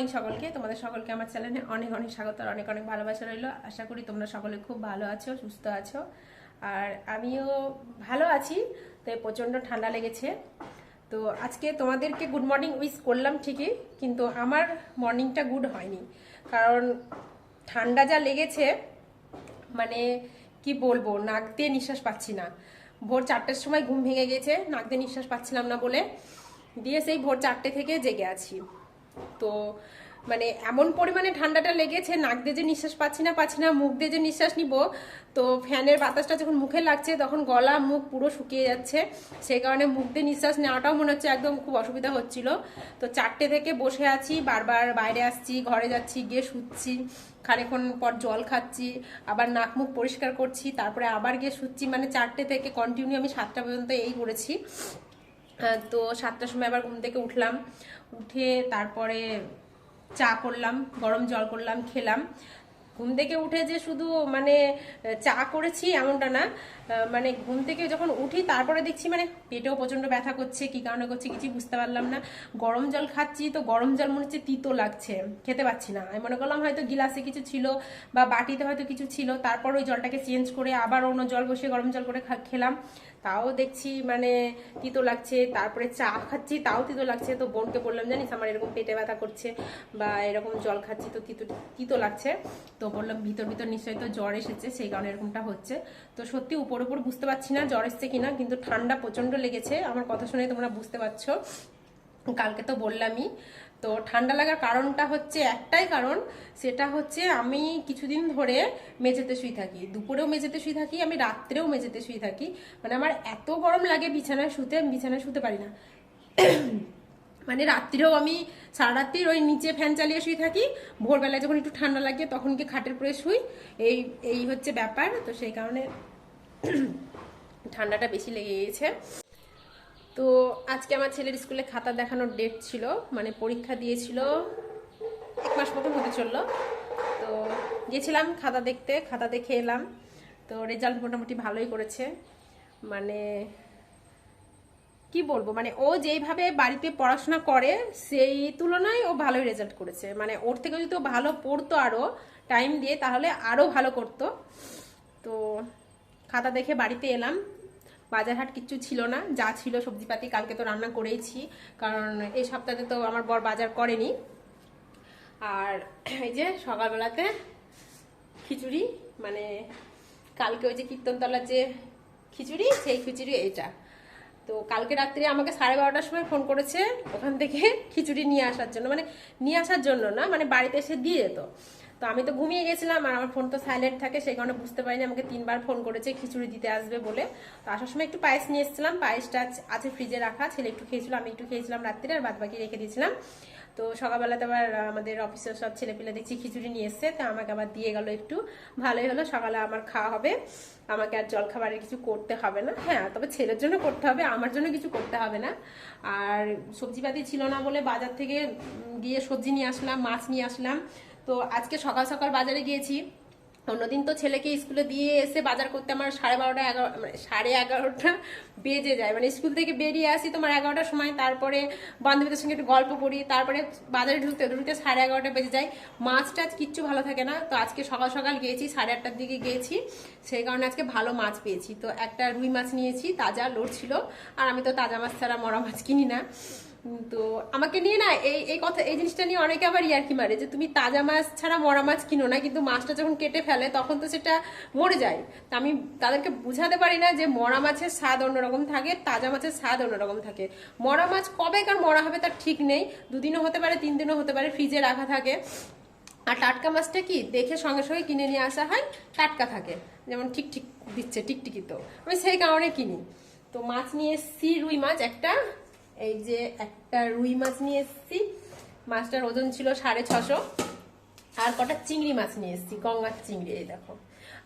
Morning সকলকে। তোমাদের সকলকে আমার চ্যানেলে অনেক অনেক স্বাগত আর অনেক অনেক ভালোবাসা রইল। আশা করি তোমরা সকলে খুব ভালো আছো, সুস্থ আছো। আর আমিও ভালো আছি, তাই প্রচণ্ড ঠান্ডা লেগেছে। তো আজকে তোমাদেরকে গুড মর্নিং উইশ করলাম ঠিকই, কিন্তু আমার মর্নিংটা গুড হয়নি। কারণ ঠান্ডা যা লেগেছে মানে কি বলব, নাক দিয়ে নিঃশ্বাস পাচ্ছি না। ভোর চারটের সময় ঘুম ভেঙে গেছে, নাক দিয়ে নিঃশ্বাস পাচ্ছিলাম না বলে। দিয়ে সেই ভোর চারটে থেকে জেগে আছি। তো মানে এমন পরিমাণে ঠান্ডাটা লেগেছে, নাক দিয়ে যে নিঃশ্বাস পাচ্ছি না পাচ্ছি না, মুখ দিয়ে যে নিঃশ্বাস নিব, তো ফ্যানের বাতাসটা যখন মুখে লাগছে তখন গলা, মুখ পুরো শুকিয়ে যাচ্ছে। সেই কারণে মুখ দিয়ে নিঃশ্বাস নেওয়াটাও মনে হচ্ছে একদম খুব অসুবিধা হচ্ছিল। তো চারটে থেকে বসে আছি, বারবার বাইরে আসছি, ঘরে যাচ্ছি, গিয়ে শুচ্ছি খানিক্ষণ পর জল খাচ্ছি, আবার নাক মুখ পরিষ্কার করছি, তারপরে আবার গিয়ে শুচ্ছি। মানে চারটে থেকে কন্টিনিউ আমি সাতটা পর্যন্ত এই করেছি। তো সাতটার সময় আবার ঘুম থেকে উঠলাম। উঠে তারপরে চা করলাম, গরম জল করলাম, খেলাম। ঘুম থেকে উঠে যে শুধু মানে চা করেছি এমনটা না মানে ঘুম থেকে যখন উঠি, তারপরে দেখছি মানে পেটেও প্রচণ্ড ব্যথা করছে, কি কারণে করছে কিছু বুঝতে পারলাম না। গরম জল খাচ্ছি, তো গরম জল মনে হচ্ছে তিতো লাগছে, খেতে পাচ্ছি না। আমি মনে করলাম হয়তো গিলাসে কিছু ছিল বা বাটিতে হয়তো কিছু ছিল, তারপর ওই জলটাকে চেঞ্জ করে আবার অন্য জল বসিয়ে গরম জল করে খেলাম। তাও দেখছি মানে তিতো লাগছে, তারপরে চা খাচ্ছি, তাও তিতো লাগছে। তো বোনকে বললাম, জানিস আমার এরকম পেটে ব্যথা করছে বা এরকম জল খাচ্ছি, তো তিতো তিতো লাগছে। তো বললাম, ভিতর ভিতর নিশ্চয়ই তো জ্বর এসেছে, সেই কারণে এরকমটা হচ্ছে। তো সত্যি উপর উপর বুঝতে পারছি না, জ্বর এসছে কিনা, কিন্তু ঠান্ডা প্রচণ্ড লেগেছে। আমার কথা শুনে তোমরা বুঝতে পারছ। কালকে তো বললামই। তো ঠান্ডা লাগার কারণটা হচ্ছে একটাই কারণ, সেটা হচ্ছে আমি কিছুদিন ধরে মেঝেতে শুই থাকি। দুপুরেও মেঝেতে শুই থাকি, আমি রাত্রেও মেঝেতে শুই থাকি। মানে আমার এত গরম লাগে বিছানায় শুতে, আমি বিছানায় শুতে পারি না। মানে রাত্রিরেও আমি সারা রাত্রির ওই নিচে ফ্যান চালিয়ে শুয়ে থাকি। ভোরবেলায় যখন একটু ঠান্ডা লাগে, তখন কি খাটের পরে শুই। এই এই হচ্ছে ব্যাপার। তো সেই কারণে ঠান্ডাটা বেশি লেগে গিয়েছে। তো আজকে আমার ছেলের স্কুলে খাতা দেখানোর ডেট ছিল মানে পরীক্ষা দিয়েছিল, এক মাস মতন হতে চলল। তো গেছিলাম খাতা দেখতে, খাতা দেখে এলাম। তো রেজাল্ট মোটামুটি ভালোই করেছে। মানে কি বলব মানে ও যেইভাবে বাড়িতে পড়াশোনা করে, সেই তুলনায় ও ভালোই রেজাল্ট করেছে। মানে ওর থেকে যদি ও ভালো পড়তো আরও টাইম দিয়ে, তাহলে আরও ভালো করতো। তো খাতা দেখে বাড়িতে এলাম। বাজার হাট কিচ্ছু ছিল না, যা ছিল সবজিপাতি কালকে তো রান্না করেইছি, কারণ এই সপ্তাহে তো আমার বর বাজার করেনি। আর এই যে সকালবেলাতে খিচুড়ি মানে কালকে ওই যে কীর্তনতলার যে খিচুড়ি, সেই খিচুড়ি এটা তো কালকে রাত্রে আমাকে সাড়ে বারোটার সময় ফোন করেছে ওখান থেকে খিচুড়ি নিয়ে আসার জন্য মানে নিয়ে আসার জন্য না মানে বাড়িতে এসে দিয়ে যেত। তো আমি তো ঘুমিয়ে গেছিলাম আর আমার ফোন তো সাইলেন্ট থাকে, সেই কারণে বুঝতে পারিনি আমাকে তিনবার ফোন করেছে, খিচুড়ি দিতে আসবে বলে। তো আসার সময় একটু পায়েস নিয়ে এসেছিলাম, পায়েসটা আছে ফ্রিজে রাখা, ছেলে একটু খেয়েছিল, আমি একটু খেয়েছিলাম রাত্রে আর বাদ বাকি রেখে দিয়েছিলাম। তো সকালবেলাতে আবার আমাদের অফিসের সব ছেলেপিলে দেখছি খিচুড়ি নিয়ে এসছে, তা আমাকে আবার দিয়ে গেল একটু, ভালোই হলো, সকালে আমার খাওয়া হবে। আমাকে আর জল খাবারের কিছু করতে হবে না হ্যাঁ তবে ছেলের জন্য করতে হবে, আমার জন্য কিছু করতে হবে না। আর সবজিপাতি ছিল না বলে বাজার থেকে গিয়ে সবজি নিয়ে আসলাম, মাছ নিয়ে আসলাম তো আজকে সকাল সকাল বাজারে গিয়েছি। অন্যদিন তো ছেলেকে স্কুলে দিয়ে এসে বাজার করতে আমার সাড়ে বারোটা এগারো মানে সাড়ে এগারোটা বেজে যায়। মানে স্কুল থেকে বেরিয়ে আসি তোমার এগারোটার সময়, তারপরে বান্ধবীদের সঙ্গে একটু গল্প করি, তারপরে বাজারে ঢুকতে ঢুকতে সাড়ে এগারোটা বেজে যায়। মাছ টাছ কিচ্ছু ভালো থাকে না। তো আজকে সকাল সকাল গিয়েছি, সাড়ে আটটার দিকে গিয়েছি। সেই কারণে আজকে ভালো মাছ পেয়েছি। তো একটা রুই মাছ নিয়েছি, তাজা লোড ছিল আর আমি তো তাজা মাছ ছাড়া মরা মাছ কিনি না। তো আমাকে নিয়ে না এই এই কথা, এই জিনিসটা নিয়ে অনেকে আবার ইয়ার্কি মারে যে তুমি তাজা মাছ ছাড়া মরা মাছ কিনো না, কিন্তু মাছটা যখন কেটে ফেলে তখন তো সেটা মরে যায়। তা আমি তাদেরকে বুঝাতে পারি না যে মরা মাছের স্বাদ অন্যরকম থাকে, তাজা মাছের স্বাদ অন্যরকম থাকে। মরা মাছ কবে কার মরা হবে তার ঠিক নেই, দুদিনও হতে পারে, তিন দিনও হতে পারে, ফ্রিজে রাখা থাকে। আর টাটকা মাছটা কি দেখে সঙ্গে সঙ্গে কিনে নিয়ে আসা হয়, টাটকা থাকে, যেমন ঠিক ঠিক দিচ্ছে, টিকটিকি তো। আমি সেই কারণে কিনি। তো মাছ নিয়ে এসছি, রুই মাছ একটা এই যে একটা রুই মাছ নিয়ে এসছি। মাছটার ওজন ছিল সাড়ে ছশো। আর কটা চিংড়ি মাছ নিয়ে এসছি, গঙ্গার চিংড়ি, এই দেখো।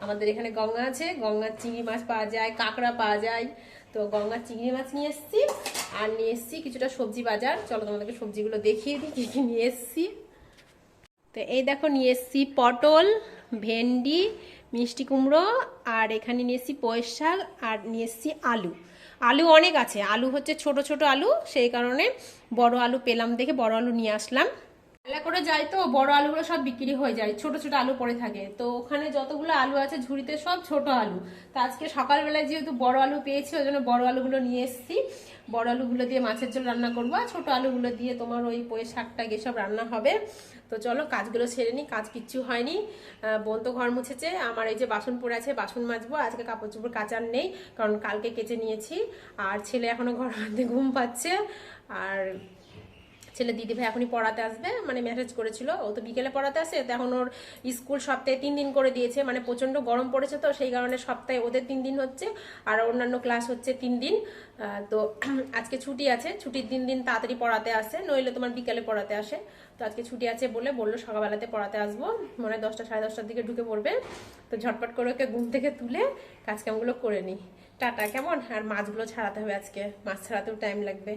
আমাদের এখানে গঙ্গা আছে, গঙ্গার চিংড়ি মাছ পাওয়া যায়, কাঁকড়া পাওয়া যায়। তো গঙ্গার চিংড়ি মাছ নিয়ে এসছি, আর নিয়ে এসছি কিছুটা সবজি বাজার। চলো তোমাদেরকে সবজিগুলো দেখিয়ে দিই, কী কী নিয়ে এসছি। তো এই দেখো, নিয়ে এসছি পটল, ভেন্ডি, মিষ্টি কুমড়ো, আর এখানে নিয়ে এসছি পয়েস শাক, আর নিয়ে এসছি আলু। আলু অনেক আছে। আলু হচ্ছে ছোট ছোট আলু, সেই কারণে বড় আলু পেলাম দেখে বড় আলু নিয়ে আসলাম। মেলা করে যাই তো, বড় আলুগুলো সব বিক্রি হয়ে যায়, ছোট ছোট আলু পড়ে থাকে। তো ওখানে যতগুলো আলু আছে, ঝুড়িতে সব ছোট আলু। তো আজকে সকালবেলায় যেহেতু বড় আলু পেয়েছি, ওই জন্য বড় আলুগুলো নিয়ে এসেছি। বড় আলুগুলো দিয়ে মাছের ঝোল রান্না করব, আর ছোট আলুগুলো দিয়ে তোমার ওই পোয়ে শাকটা এসব রান্না হবে। তো চলো, কাজগুলো সেরে নিই, কাজ কিচ্ছু হয়নি। বোন তো ঘর মুছেছে, আমার এই যে বাসন পড়ে আছে, বাসন মাজবো, আজকে কাপড় চোপড় কাচার নেই, কারণ কালকে কেচে নিয়েছি। আর ছেলে এখনও ঘর মধ্যে ঘুম পাচ্ছে, আর ছেলে দিদি ভাই এখনই পড়াতে আসবে মানে মেসেজ করেছিল। ও তো বিকেলে পড়াতে আসে, তো এখন ওর স্কুল সপ্তাহে তিন দিন করে দিয়েছে মানে প্রচণ্ড গরম পড়েছে তো, সেই কারণে সপ্তাহে ওদের তিন দিন হচ্ছে, আর অন্যান্য ক্লাস হচ্ছে তিন দিন। তো আজকে ছুটি আছে, ছুটির দিন দিন তাড়াতাড়ি পড়াতে আসে, নইলে তোমার বিকেলে পড়াতে আসে। তো আজকে ছুটি আছে বলে বলল সকালবেলাতে পড়াতে আসব, মনে দশটা, সাড়ে দশটার দিকে ঢুকে পড়বে। তো ঝটপট করে ওকে ঘুম থেকে তুলে কাজ কামগুলো করে নিই। টাটা, কেমন? আর মাছগুলো ছাড়াতে হবে আজকে, মাছ ছাড়াতেও টাইম লাগবে।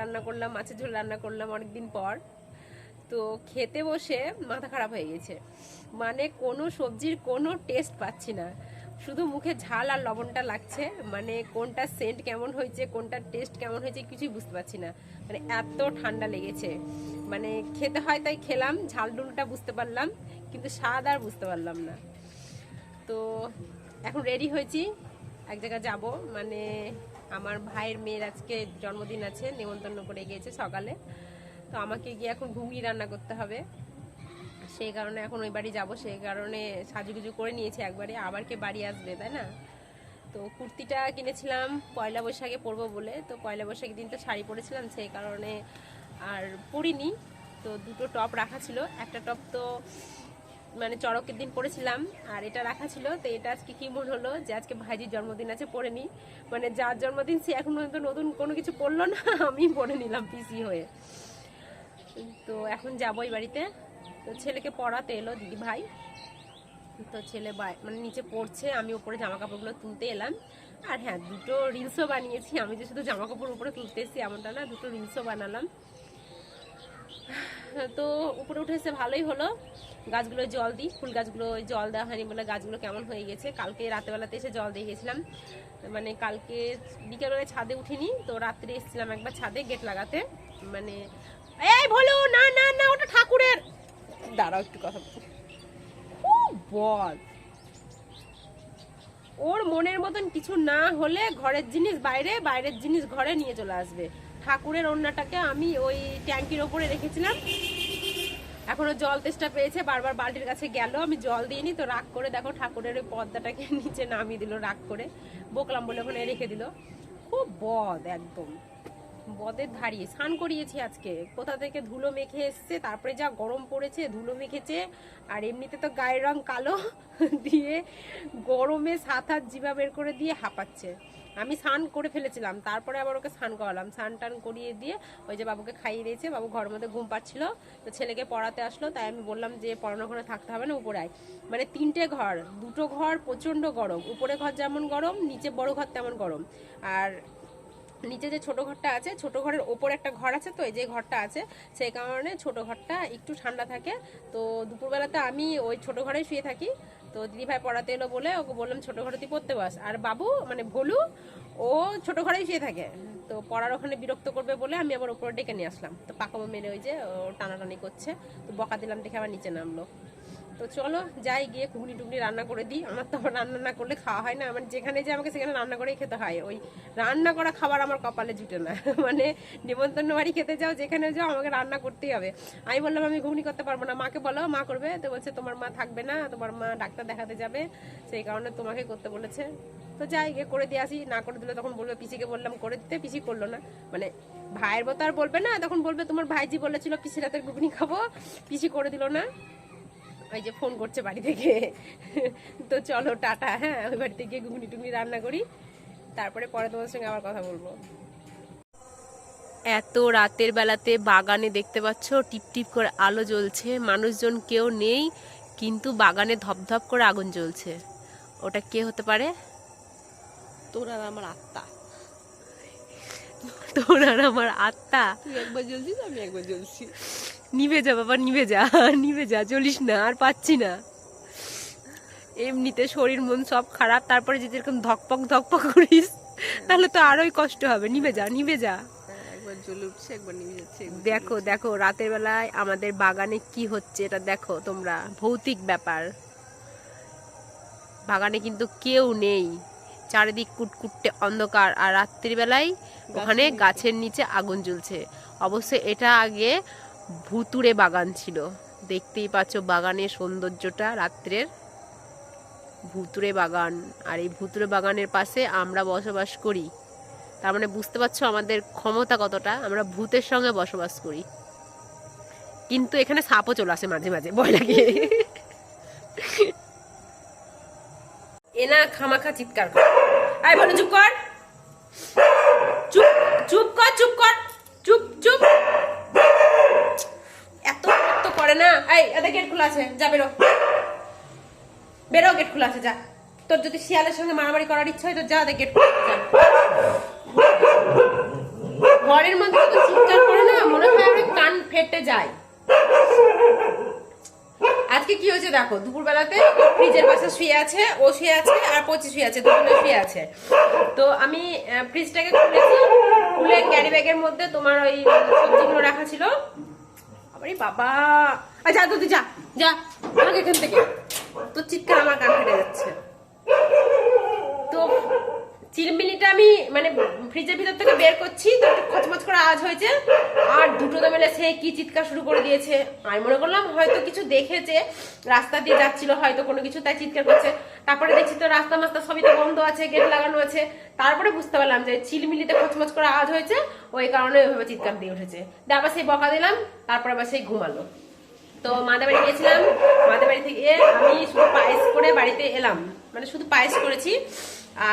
রান্না করলাম, মাছের ঝোল রান্না করলাম অনেকদিন পর। তো খেতে বসে মাথা খারাপ হয়ে গেছে। মানে কোনো সবজির কোনো টেস্ট পাচ্ছি না। শুধু মুখে ঝাল আর লবণটা লাগছে। মানে কোনটা সেন্ট কেমন হয়েছে, কোনটা টেস্ট কেমন হয়েছে কিছুই বুঝতে পারছি না। মানে এত ঠান্ডা লেগেছে। মানে খেতে হয় তাই খেলাম, ঝাল ডুলটা বুঝতে পারলাম, কিন্তু স্বাদ আর বুঝতে পারলাম না। তো এখন রেডি হয়েছি। এক জায়গায় যাব। মানে আমার ভাইয়ের মেয়ের আজকে জন্মদিন আছে, নেমন্তন্ন করে গিয়েছে সকালে। তো আমাকে গিয়ে এখন ঘুগনি রান্না করতে হবে। সেই কারণে এখন ওই বাড়ি যাব, সেই কারণে সাজুগুজু করে নিয়েছি একবারে। আবার কে বাড়ি আসবে, তাই না? তো কুর্তিটা কিনেছিলাম, পয়লা বৈশাখে পরবো বলে। তো পয়লা বৈশাখের দিন তো শাড়ি পরেছিলাম, সেই কারণে আর পরিনি। তো দুটো টপ রাখা ছিল। একটা টপ তো মানে চড়কের দিন পড়েছিলাম, আর এটা রাখা ছিল। তো এটা আজকে কি মনে হলো যে আজকে ভাইজির জন্মদিন আছে, পরে নি। মানে যার জন্মদিন সে এখন পর্যন্ত নতুন কোনো কিছু পড়ল না, আমি পরে নিলাম পিসি হয়ে। তো এখন যাব বাড়িতে। তো ছেলেকে পড়াতে এলো দিদি ভাই তো ছেলে মানে নিচে পড়ছে, আমি ওপরে জামা কাপড়গুলো তুলতে এলাম। আর হ্যাঁ দুটো রিলসও বানিয়েছি। আমি যে শুধু জামা কাপড় উপরে তুলতে এসেছি এমনটা না, দুটো রিলসও বানালাম। তো উপরে উঠে এসে ভালোই হলো। গাছগুলো জল দিই, ফুল গাছগুলো জল দেওয়া হয়নি বলে গাছগুলো কেমন হয়ে গেছে। কালকে রাতেবেলাতে এসে জল দিয়ে গেছিলাম। মানে কালকে বিকেলবেলায় ছাদে উঠিনি, তো রাত্রে এসেছিলাম একবার ছাদে গেট লাগাতে। মানে এই বলো না না না, ওটা ঠাকুরের। দাঁড়াও একটু কথা। খুব বল। ওর মনের মতন কিছু না হলে ঘরের জিনিস বাইরে, বাইরের জিনিস ঘরে নিয়ে চলে আসবে। ঠাকুরের ওড়নাটাকে আমি ওই ট্যাঙ্কির ওপরে রেখেছিলাম। এখনও জল তেষ্টা পেয়েছে, বারবার বালতির কাছে গেল। আমি জল দিইনি, তো রাগ করে দেখো ঠাকুরের ওই পর্দাটাকে নিচে নামিয়ে দিল, রাগ করে বকলাম বলে ওখানে রেখে দিল। খুব বদ একদম। বদের ধারিয়ে স্নান করিয়েছি আজকে। কোথা থেকে ধুলো মেখে এসছে, তারপরে যা গরম পড়েছে, ধুলো মেখেছে, আর এমনিতে তো গায়ের রং কালো দিয়ে গরমে সাত হাত জিভা বের করে দিয়ে হাঁপাচ্ছে। আমি স্নান করে ফেলেছিলাম, তারপরে আবার ওকে স্নান করালাম। স্নান টান করিয়ে দিয়ে ওই যে বাবুকে খাইয়ে দিয়েছে, বাবু ঘরের মধ্যে ঘুম পাচ্ছিল, তো ছেলেকে পড়াতে আসলো, তাই আমি বললাম যে পড়ানো ঘরে থাকতে হবে না, উপরে মানে তিনটে ঘর, দুটো ঘর প্রচণ্ড গরম, উপরে ঘর যেমন গরম, নিচে বড় ঘর তেমন গরম। আর নিচে যে ছোট ঘরটা আছে, ছোট ঘরের ওপর একটা ঘর আছে তো, এই যে ঘরটা আছে, সেই কারণে ছোট ঘরটা একটু ঠান্ডা থাকে। তো দুপুরবেলাতে আমি ওই ছোট ঘরেই শুয়ে থাকি তো দিদিভাই পড়াতে এলো বলে ওকে বললাম, ছোট ঘরে তুই পড়তে বাস। আর বাবু মানে ভোলু, ও ছোট ঘরেই শুয়ে থাকে। তো পড়ার ওখানে বিরক্ত করবে বলে আমি আবার উপরে ডেকে নিয়ে আসলাম। তো পাকামো মেরে ওই যে ও টানাটানি করছে। তো বকা দিলাম দেখে আবার নিচে নামলো। তো চলো যাই গিয়ে ঘুগনি টুগনি রান্না করে দিই। আমার তো রান্না না করলে খাওয়া হয় না। মানে যেখানে যে আমাকে সেখানে রান্না করেই খেতে হয়। ওই রান্না করা খাবার আমার কপালে জুটে না। মানে নিমন্ত্রণ বাড়ি খেতে যাও, যেখানে যাও আমাকে রান্না করতেই হবে। আমি বললাম, আমি ঘুগনি করতে পারব না। মাকে বলো, মা করবে? তো বলছে, তোমার মা থাকবে না। তোমার মা ডাক্তার দেখাতে যাবে। সেই কারণে তোমাকে করতে বলেছে। তো যাই গিয়ে করে দিয়ে আসি। না করে দিলে তখন বলবে, পিসিকে বললাম করে দিতে। পিসি করল না। মানে ভাইয়ের মতো আর বলবে না। তখন বলবে, তোমার ভাইজি বলেছিল পিসি রাতের ঘুগনি খাব। পিসি করে দিল না। ওই যে ফোন করছে বাড়ি থেকে। তো চলো টাটা হ্যাঁ ওই বাড়িতে গিয়ে ঘুগনি টুগনি রান্না করি। তারপরে পরে তোমার সঙ্গে আবার কথা বলব। এত রাতের বেলাতে বাগানে দেখতে পাচ্ছ টিপ টিপ করে আলো জ্বলছে মানুষজন কেউ নেই কিন্তু বাগানে ধপধপ করে আগুন জ্বলছে। ওটা কে হতে পারে? তোর আর আমার আত্মা। তোর আর আমার আত্মা। তুই একবার জ্বলছিস আমি একবার জ্বলছি। নিভে যা বাবা নিভে যা নিভে যা চলিস না আর পাচ্ছি না। এমনিতে শরীর মন সব খারাপ তারপরে যদি এরকম ধকপক ধকপক করিস তাহলে তো আরোই কষ্ট হবে। নিভে যা নিভে যা। দেখো দেখো রাতের বেলায় আমাদের বাগানে কি হচ্ছে এটা দেখো তোমরা ভৌতিক ব্যাপার। বাগানে কিন্তু কেউ নেই চারিদিক কুটকুটে অন্ধকার আর রাত্রিবেলায় ওখানে গাছের নিচে আগুন জ্বলছে। অবশ্য এটা আগে ভুতুড়ে বাগান ছিল। দেখতেই পাচ্ছ বাগানের সৌন্দর্যটা রাত্রের ভুতুড়ে বাগান। আর এই ভুতুড়ে বাগানের পাশে আমরা বসবাস করি। তার মানে বুঝতে পারছ আমাদের ক্ষমতা কতটা? আমরা ভূতের সঙ্গে বসবাস করি। কিন্তু এখানে সাপও চলে আসে মাঝে মাঝে, ভয় লাগে। এনা খামাখা চিৎকার করে। আয় বলো, চুপ কর। চুপ চুপ কর চুপ কর চুপ চুপ এত বিরক্ত করে না, এই, এদের গেট খোলা আছে, যা, বেরো। বেরো গেট খোলা আছে, যা। তোর যদি শিয়ালের সঙ্গে মারামারি করার ইচ্ছা হয়, তো যা ওদের গেট খোলা ঘরের মধ্যে তো চিৎকার করে না, মনে হয় আমার কান ফেটে যায়। আজকে কি হয়েছে দেখো দুপুর বেলাতে ফ্রিজের পাশে শুয়ে আছে, ও শুয়ে আছে, আর পচি শুয়ে আছে, দুজনে শুয়ে আছে। তো আমি ফ্রিজটাকে খুলেছি, খুলে ক্যারি ব্যাগের মধ্যে তোমার ওই সবজিগুলো রাখা ছিল। আরে বাবা। আচ্ছা তুই যা যা আমাকে এখান থেকে। তোর চিৎকার আমার কান ফেটে যাচ্ছে। তো চিরমিলিটা আমি মানে ফ্রিজের ভিতর থেকে বের করছি, তো একটু খচমচ করে আওয়াজ হয়েছে। আর দুটো তো মেলে সে কি চিৎকার শুরু করে দিয়েছে। আমি মনে করলাম হয়তো কিছু দেখেছে, রাস্তা দিয়ে যাচ্ছিল হয়তো কোনো কিছু, তাই চিৎকার করছে। তারপরে দেখছি তো রাস্তা মাস্তা সবই তো বন্ধ আছে গেট লাগানো আছে। তারপরে বুঝতে পারলাম যে চিলমিলিতে খচমচ করে আওয়াজ হয়েছে, ওই কারণে ওইভাবে চিৎকার দিয়ে উঠেছে। দিয়ে আবার সেই বকা দিলাম, তারপরে আবার সেই ঘুমালো। তো মাদের বাড়ি গিয়েছিলাম, মাদের বাড়ি থেকে আমি শুধু পায়েস করে বাড়িতে এলাম। মানে শুধু পায়েস করেছি।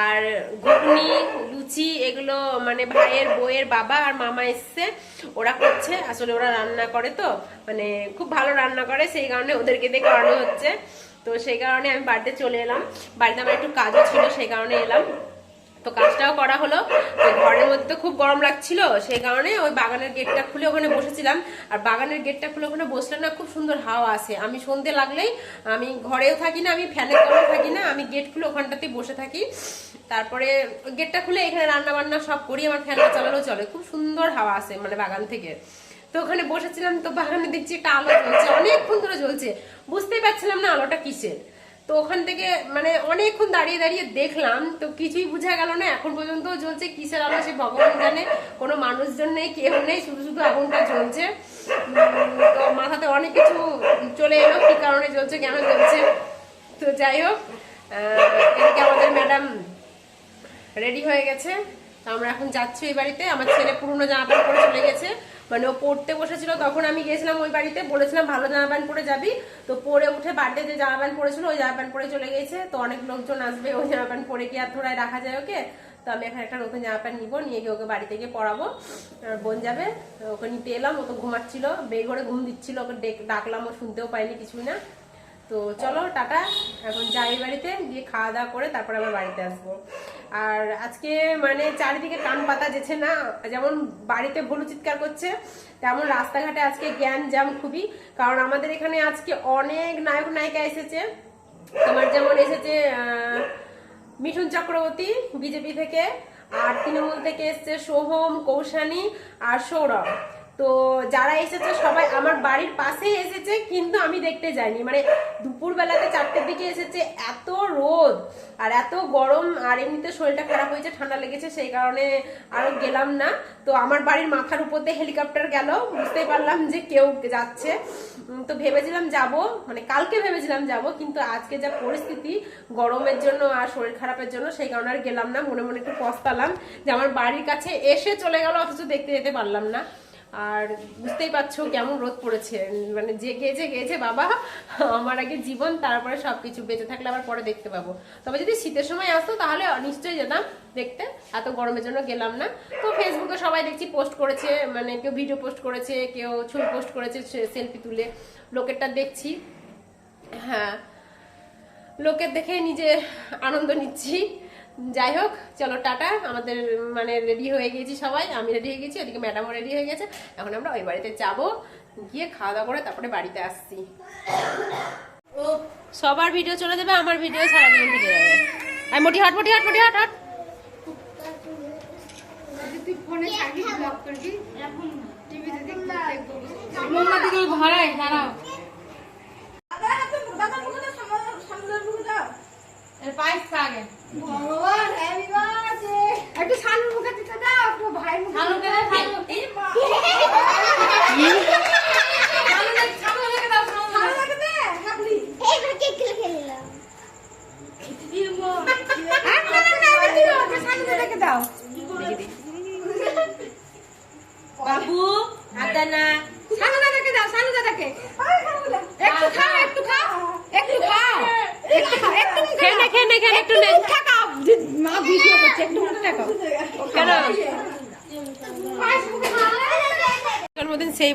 আর ঘুগনি, লুচি এগুলো মানে ভাইয়ের বইয়ের বাবা আর মামা এসছে, ওরা করছে। আসলে ওরা রান্না করে তো মানে খুব ভালো রান্না করে, সেই কারণে ওদেরকে দিয়ে করানো হচ্ছে। তো সেই কারণে আমি বাড়িতে চলে এলাম। বাড়িতে আমার একটু কাজও ছিল, সেই কারণে এলাম। তো কাজটাও করা হলো। ঘরের মধ্যে তো খুব গরম লাগছিল, সেই কারণে ওই বাগানের গেটটা খুলে ওখানে বসেছিলাম। আর বাগানের গেটটা খুলে ওখানে বসলে না খুব সুন্দর হাওয়া আসে। আমি সন্ধে লাগলেই আমি ঘরেও থাকি না, আমি ফ্যানের তলায় থাকি না, আমি গেট খুলে ওখানটাতেই বসে থাকি। তারপরে গেটটা খুলে এখানে রান্না বান্না সব করি, আমার ফ্যানটা চালালেও চলে। খুব সুন্দর হাওয়া আসে মানে বাগান থেকে। তো ওখানে বসেছিলাম, তো বাগানে দেখছি একটা আলো জ্বলছে, অনেকক্ষণ ধরে জ্বলছে। বুঝতেই পারছিলাম না আলোটা কিসের। তো ওখান থেকে মানে অনেকক্ষণ দাঁড়িয়ে দাঁড়িয়ে দেখলাম, তো কিছুই বোঝা গেল না। এখন পর্যন্ত জ্বলছে, কিসের আলো সে ভগবান জানে। কোনো মানুষজন নেই, কেউ নেই, শুধু শুধু আগুনটা জ্বলছে। তো মাথাতে অনেক কিছু চলে এলো, কি কারণে জ্বলছে, কেন জ্বলছে। তো যাই হোক এদিকে আমাদের ম্যাডাম রেডি হয়ে গেছে। আমরা এখন যাচ্ছি এই বাড়িতে। আমার ছেলে পুরনো জামা প্যান্ট পরে চলে গেছে। মানে ও পড়তে বসেছিল, তখন আমি গেছিলাম ওই বাড়িতে, বলেছিলাম, ভালো জামা প্যান্ট পরে যাবি? তো পরে উঠে বার্থডে যে জামা প্যান্ট পরেছিল, ওই জামা প্যান্ট পরে চলে গেছে তো অনেক লোকজন আসবে, ওই জামা প্যান্ট পরে কি আর থোড়ায় রাখা যায় ওকে। তো আমি এখন একটা নতুন জামা প্যান্ট নিবো, নিয়ে গিয়ে ওকে বাড়িতে গিয়ে পড়াবো বোন যাবে, ওকে নিতে এলাম, ও তো ঘুমাচ্ছিল বেঘরে ঘুম দিচ্ছিল, ওকে ডেক- ডাকলাম, ও শুনতেও পাইনি কিছুই না। তো চলো, টাটা। এখন যাই বাড়িতে, গিয়ে খাওয়া দাওয়া করে তারপরে আবার বাড়িতে আসব। আর আজকে মানে চারিদিকে কান পাতা যেছে না, যেমন বাড়িতে ভুলু চিৎকার করছে, তেমন রাস্তাঘাটে আজকে জ্ঞান জাম খুবই, কারণ আমাদের এখানে আজকে অনেক নায়ক নায়িকা এসেছে। তোমার যেমন এসেছে মিঠুন চক্রবর্তী বিজেপি থেকে, আর তৃণমূল থেকে এসছে সোহম, কৌশানী আর সৌরভ। তো যারা এসেছে, সবাই আমার বাড়ির পাশেই এসেছে, কিন্তু আমি দেখতে যাইনি। মানে দুপুর বেলাতে চারটের দিকে এসেছে, এত রোদ আর এত গরম, আর এমনিতে শরীরটা খারাপ হয়েছে, ঠান্ডা লেগেছে, সেই কারণে আরও গেলাম না। তো আমার বাড়ির মাথার উপর দিয়ে হেলিকপ্টার গেল, বুঝতেই পারলাম যে কেউ যাচ্ছে। তো ভেবেছিলাম যাব মানে কালকে ভেবেছিলাম যাব, কিন্তু আজকে যা পরিস্থিতি, গরমের জন্য আর শরীর খারাপের জন্য, সেই কারণে আর গেলাম না। মনে মনে একটু পস্তালাম যে আমার বাড়ির কাছে এসে চলে গেল, অথচ দেখতে যেতে পারলাম না। আর বুঝতেই পারছ কেমন রোদ পড়েছে। মানে যে গেছে গেছে বাবা, আমার আগে জীবন, তারপরে সবকিছু বেঁচে থাকলে আবার পরে দেখতে পাবো। তবে যদি শীতের সময় আসতো তাহলে নিশ্চয়ই যেতাম দেখতে। এত গরমের জন্য গেলাম না। তো ফেসবুকে সবাই দেখছি পোস্ট করেছে মানে কেউ ভিডিও পোস্ট করেছে, কেউ ছবি পোস্ট করেছে সেলফি তুলে। লোকেরটা দেখছি। হ্যাঁ লোকের দেখে নিজে আনন্দ নিচ্ছি। যাই হোক চলো টাটা। আমাদের মানে রেডি হয়ে গেছি সবাই। আমি রেডি হয়ে গেছি ওদিকে ম্যাডামও রেডি হয়ে গেছে। এখন আমরা ওই বাড়িতে যাব গিয়ে খাওয়া দাওয়া করে তারপরে বাড়িতে আসছি। ও সবার ভিডিও চলে যাবে আমার ভিডিও সারাদিন থেকে যাবে। আর মোটি হাট মোটি হাট মোটি হাট হাট। তুই ফোনে থাকি ব্লগ করবি টিভিতে দেখব মোমবাতিগুলো ধরাই দাঁড়াও পায়েস আগে। ভগবান হ্যাপি বার্থডে। একটু সানুর মুখে দিতে দাও একটু ভাই মুখে এই মা। কেক খেলে খেললাম না না না আমি দিও ওকে সানুকে দেখে দাও বাবু আদানা সানু দাদাকে দাও সানু দাদাকে একটু খাও একটু খাও একটু খাও একটু খাও একটু মুখে খেয়ে নে খেয়ে নে খেয়ে নে, একটু নে মুখে খাও মা ভিডিও করছে একটু মুখে খাও কেন পায়েস মুখে দাও ওর মতন সেই বসে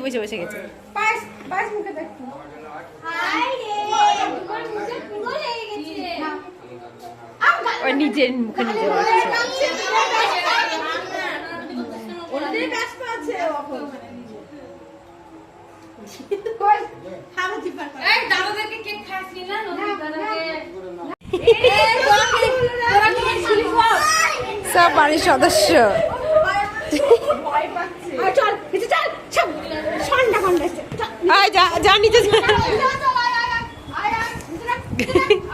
বসে গেছে পায়েস পায়েস মুখে দাও একটু ওই নিজের মুখে নিজে বসছে ওদের ব্যস্ত আছে এখন কই হাওয়া চিপা এই দাদাদেরকে কেক খাইছি না নতুন দাদাকে। সব বাড়ির সদস্য আর চল কিছু চল সব সন্ধ্যা কন্ডা আয় যা